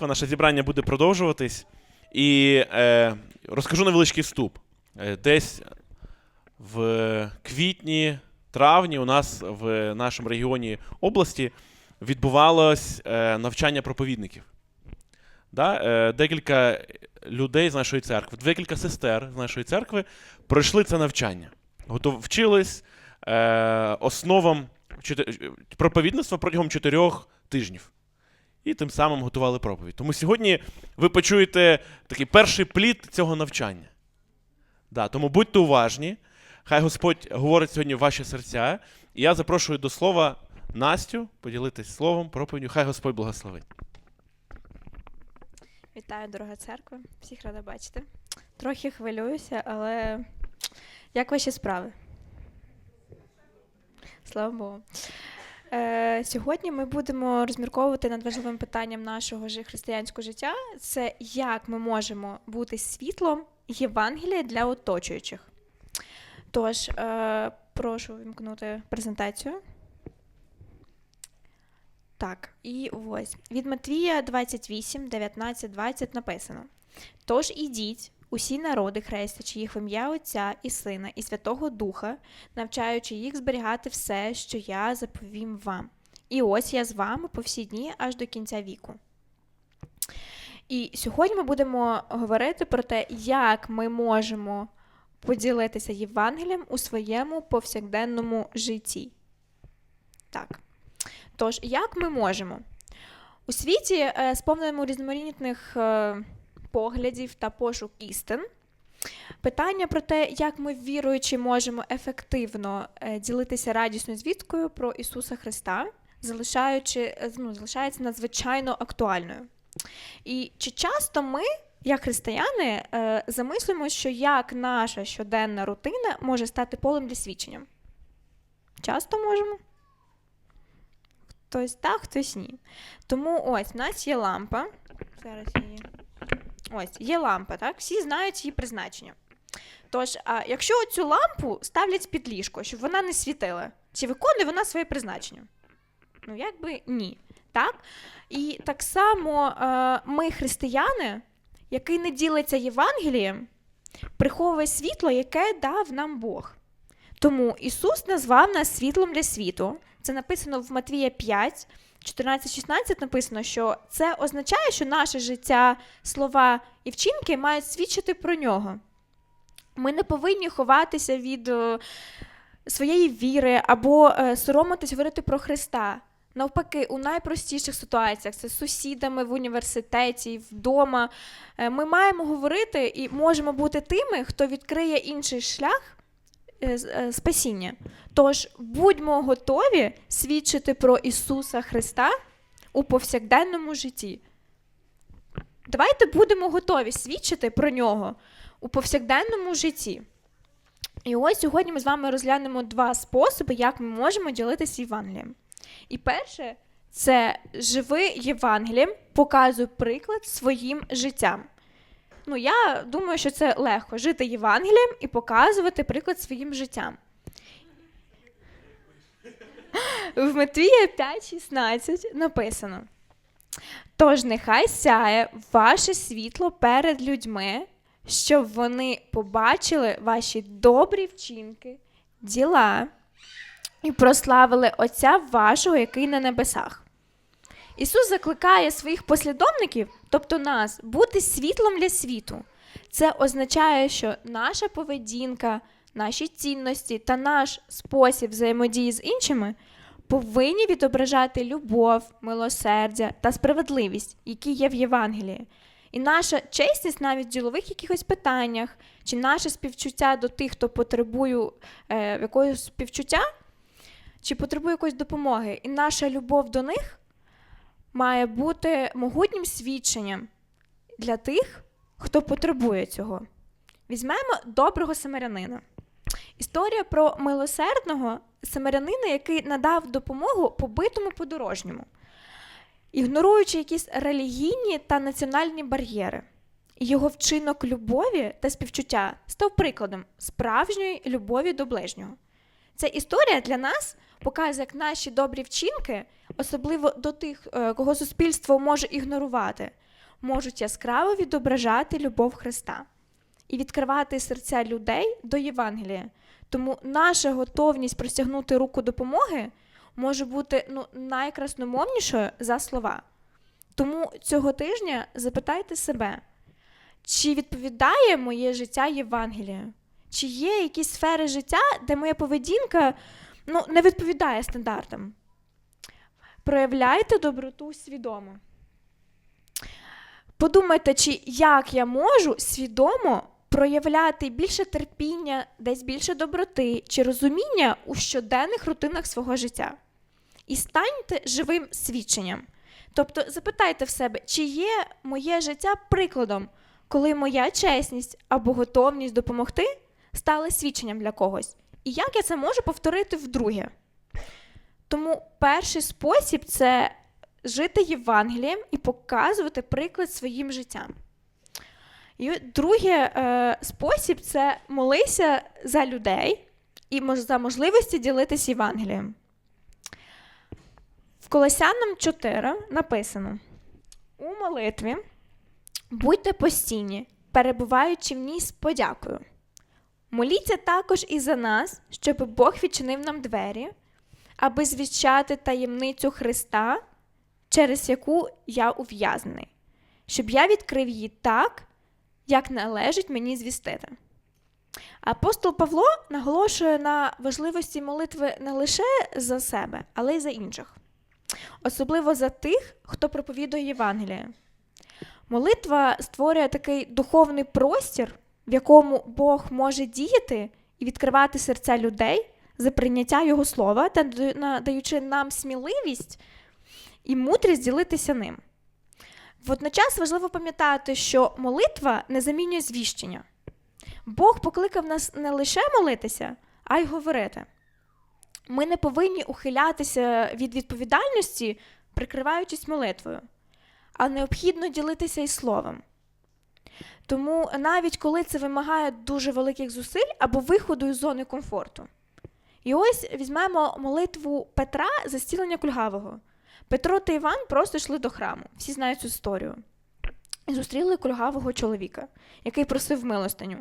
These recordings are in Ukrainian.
Наше зібрання буде продовжуватись. І е, розкажу невеличкий вступ. Е, десь в квітні, травні у нас в нашому регіоні області відбувалось е, навчання проповідників. Да? Е, декілька людей з нашої церкви, декілька сестер з нашої церкви пройшли це навчання. Готов, вчились е, основам проповідництва протягом чотирьох тижнів. І тим самим готували проповідь. Тому сьогодні ви почуєте такий перший плід цього навчання. Да, тому будьте уважні. Хай Господь говорить сьогодні в ваші серця. І я запрошую до слова Настю поділитись словом, проповіддю. Хай Господь благословить. Вітаю, дорога церква. Всіх рада бачити. Трохи хвилююся, але як ваші справи? Слава Богу. Е, сьогодні ми будемо розмірковувати над важливим питанням нашого жи- християнського життя. Це як ми можемо бути світлом Євангелія для оточуючих. Тож, е, прошу вімкнути презентацію. Так, і ось від Матвія 28, 19, 20 написано: Тож ідіть, усі народи, хрестячи їх в ім'я Отця і Сина, і Святого Духа, навчаючи їх зберігати все, що я заповім вам. І ось я з вами по всі дні аж до кінця віку. І сьогодні ми будемо говорити про те, як ми можемо поділитися Євангелієм у своєму повсякденному житті. Так. Тож, як ми можемо? У світі, е, сповненому різноманітних е, поглядів та пошук істин, питання про те, як ми віруючи можемо ефективно е, ділитися радісною звісткою про Ісуса Христа, залишаючи, е, ну, залишається надзвичайно актуальною. І чи часто ми, як християни, е, замислюємо, що як наша щоденна рутина може стати полем для свідчення? Часто можемо? Хтось так, хтось ні. Тому ось в нас є лампа. Зараз її. Ось, є лампа, так? Всі знають її призначення. Тож, а якщо цю лампу ставлять під ліжко, щоб вона не світила, чи виконує вона своє призначення? Ну, якби ні. Так? І так само е, ми, християни, який не ділиться Євангелієм, приховує світло, яке дав нам Бог. Тому Ісус назвав нас світлом для світу. Це написано в Матвія 5, 14-16 написано, що це означає, що наше життя, слова і вчинки мають свідчити про нього. Ми не повинні ховатися від е, своєї віри або е, соромитись говорити про Христа. Навпаки, у найпростіших ситуаціях це з сусідами в університеті, вдома. е, Ми маємо говорити і можемо бути тими, хто відкриє інший шлях спасіння. Тож будьмо готові свідчити про Ісуса Христа у повсякденному житті. Давайте будемо готові свідчити про нього у повсякденному житті. І ось сьогодні ми з вами розглянемо два способи, як ми можемо ділитися Євангелієм. І перше, це живи Євангелієм, показуй приклад своїм життям. Ну, я думаю, що це легко жити Євангелієм і показувати приклад своїм життям. В Матвія 5,16 написано: Тож нехай сяє ваше світло перед людьми, щоб вони побачили ваші добрі вчинки, діла і прославили Отця вашого, який на небесах. Ісус закликає своїх послідовників, тобто нас, бути світлом для світу. Це означає, що наша поведінка, наші цінності та наш спосіб взаємодії з іншими повинні відображати любов, милосердя та справедливість, які є в Євангелії. І наша чесність навіть в ділових якихось питаннях, чи наше співчуття до тих, хто потребує е, якогось співчуття, чи потребує якоїсь допомоги, і наша любов до них має бути могутнім свідченням для тих, хто потребує цього. Візьмемо доброго самарянина. Історія про милосердного самарянина, який надав допомогу побитому подорожньому, ігноруючи якісь релігійні та національні бар'єри. Його вчинок любові та співчуття став прикладом справжньої любові до ближнього. Ця історія для нас показує, як наші добрі вчинки, особливо до тих, е, кого суспільство може ігнорувати, можуть яскраво відображати любов Христа і відкривати серця людей до Євангелія. Тому наша готовність простягнути руку допомоги може бути ну, найкрасномовнішою за слова. Тому цього тижня запитайте себе, чи відповідає моє життя Євангелію? Чи є якісь сфери життя, де моя поведінка ну, не відповідає стандартам? Проявляйте доброту свідомо. Подумайте, чи як я можу свідомо проявляти більше терпіння, десь більше доброти чи розуміння у щоденних рутинах свого життя. І станьте живим свідченням. Тобто запитайте в себе, чи є моє життя прикладом, коли моя чесність або готовність допомогти стали свідченням для когось. І як я це можу повторити вдруге? Тому перший спосіб це жити Євангелієм і показувати приклад своїм життям. І другий е, спосіб це молися за людей і за можливості ділитися Євангелієм. В Колосянам 4 написано: у молитві будьте постійні, перебуваючи в ній з подякою. Моліться також і за нас, щоб Бог відчинив нам двері, аби звіщати таємницю Христа, через яку я ув'язнений, щоб я відкрив її так, як належить мені звістити. Апостол Павло наголошує на важливості молитви не лише за себе, але й за інших, особливо за тих, хто проповідує Євангеліє. Молитва створює такий духовний простір, в якому Бог може діяти і відкривати серця людей за прийняття Його слова та даю- надаючи нам сміливість і мудрість ділитися ним. Водночас важливо пам'ятати, що молитва не замінює звіщення. Бог покликав нас не лише молитися, а й говорити. Ми не повинні ухилятися від відповідальності, прикриваючись молитвою, а необхідно ділитися і словом. Тому навіть коли це вимагає дуже великих зусиль або виходу із зони комфорту. І ось візьмемо молитву Петра за зцілення кульгавого. Петро та Іван просто йшли до храму. Всі знають цю історію. І зустріли кульгавого чоловіка, який просив милостиню.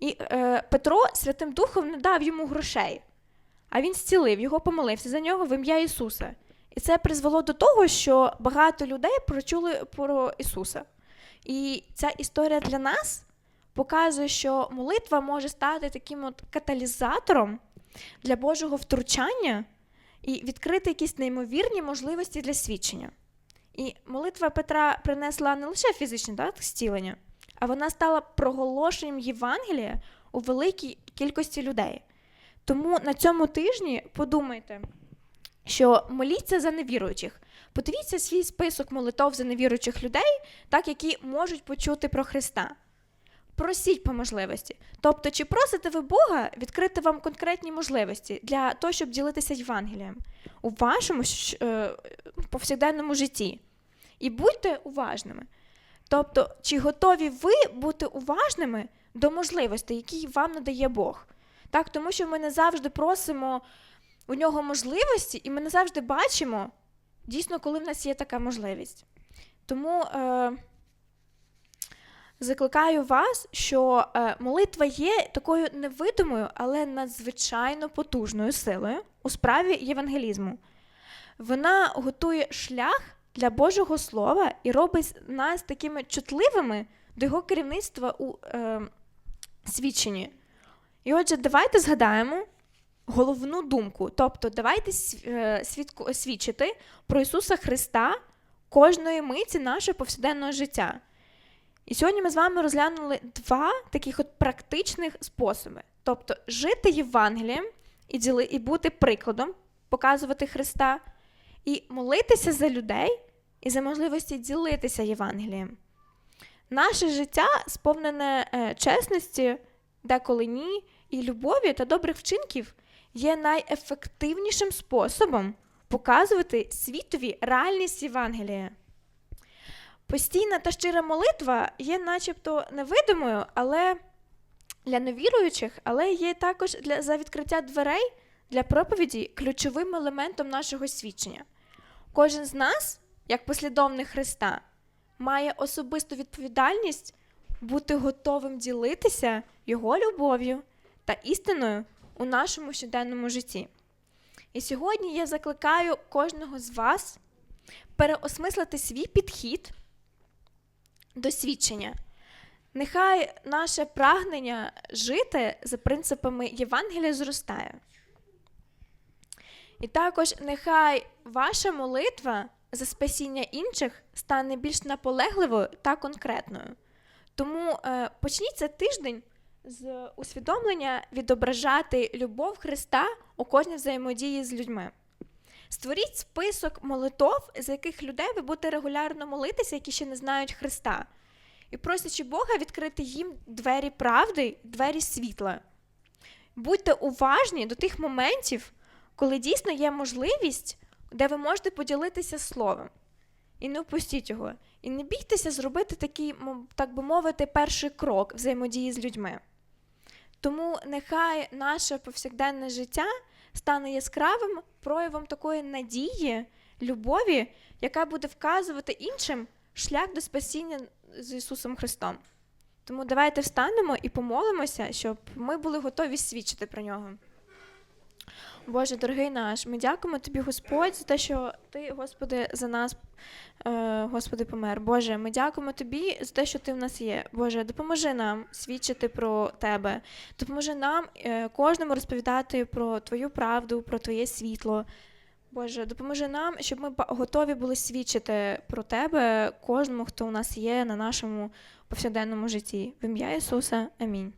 І е, Петро Святим Духом не дав йому грошей, а він зцілив його, помолився за нього в ім'я Ісуса. І це призвело до того, що багато людей прочули про Ісуса. І ця історія для нас показує, що молитва може стати таким от каталізатором для Божого втручання і відкрити якісь неймовірні можливості для свідчення. І молитва Петра принесла не лише фізичне так, зцілення, а вона стала проголошенням Євангелія у великій кількості людей. Тому на цьому тижні подумайте, що моліться за невіруючих. Подивіться свій список молитов за невіруючих людей, так, які можуть почути про Христа. Просіть по можливості. Тобто, чи просите ви Бога відкрити вам конкретні можливості для того, щоб ділитися Євангелієм у вашому е, повсякденному житті? І будьте уважними. Тобто, чи готові ви бути уважними до можливостей, які вам надає Бог? Так, тому що ми не завжди просимо у нього можливості, і ми не завжди бачимо дійсно, коли в нас є така можливість. Тому. Е, закликаю вас, що е, молитва є такою невидимою, але надзвичайно потужною силою у справі євангелізму. Вона готує шлях для Божого Слова і робить нас такими чутливими до його керівництва у е, свідченні. І отже, давайте згадаємо головну думку. Тобто, давайте е, свідку- свідчити про Ісуса Христа кожної миті нашого повсякденного життя. І сьогодні ми з вами розглянули два таких от практичних способи: тобто жити Євангелієм і, діли, і бути прикладом, показувати Христа, і молитися за людей і за можливості ділитися Євангелієм. Наше життя сповнене е, чесності, деколи ні, і любові та добрих вчинків є найефективнішим способом показувати світові реальність Євангелія. Постійна та щира молитва є начебто невидимою, але для невіруючих, але є також для, за відкриття дверей для проповіді ключовим елементом нашого свідчення. Кожен з нас, як послідовник Христа, має особисту відповідальність бути готовим ділитися його любов'ю та істиною у нашому щоденному житті. І сьогодні я закликаю кожного з вас переосмислити свій підхід до свідчення. Нехай наше прагнення жити за принципами Євангелія зростає. І також нехай ваша молитва за спасіння інших стане більш наполегливою та конкретною. Тому е, почніть цей тиждень з усвідомлення відображати любов Христа у кожній взаємодії з людьми. Створіть список молитов, за яких людей ви будете регулярно молитися, які ще не знають Христа, і просячи Бога відкрити їм двері правди, двері світла. Будьте уважні до тих моментів, коли дійсно є можливість, де ви можете поділитися словом. І не впустіть його. І не бійтеся зробити такий, так би мовити, перший крок взаємодії з людьми. Тому нехай наше повсякденне життя стане яскравим проявом такої надії, любові, яка буде вказувати іншим шлях до спасіння з Ісусом Христом. Тому давайте встанемо і помолимося, щоб ми були готові свідчити про нього. Боже, дорогий наш, ми дякуємо тобі, Господь, за те, що ти, Господи, за нас, е, Господи, помер. Боже, ми дякуємо тобі за те, що ти в нас є. Боже, допоможи нам свідчити про тебе. Допоможи нам е, кожному розповідати про твою правду, про твоє світло. Боже, допоможи нам, щоб ми готові були свідчити про тебе кожному, хто у нас є на нашому повсякденному житті. В ім'я Ісуса. Амінь.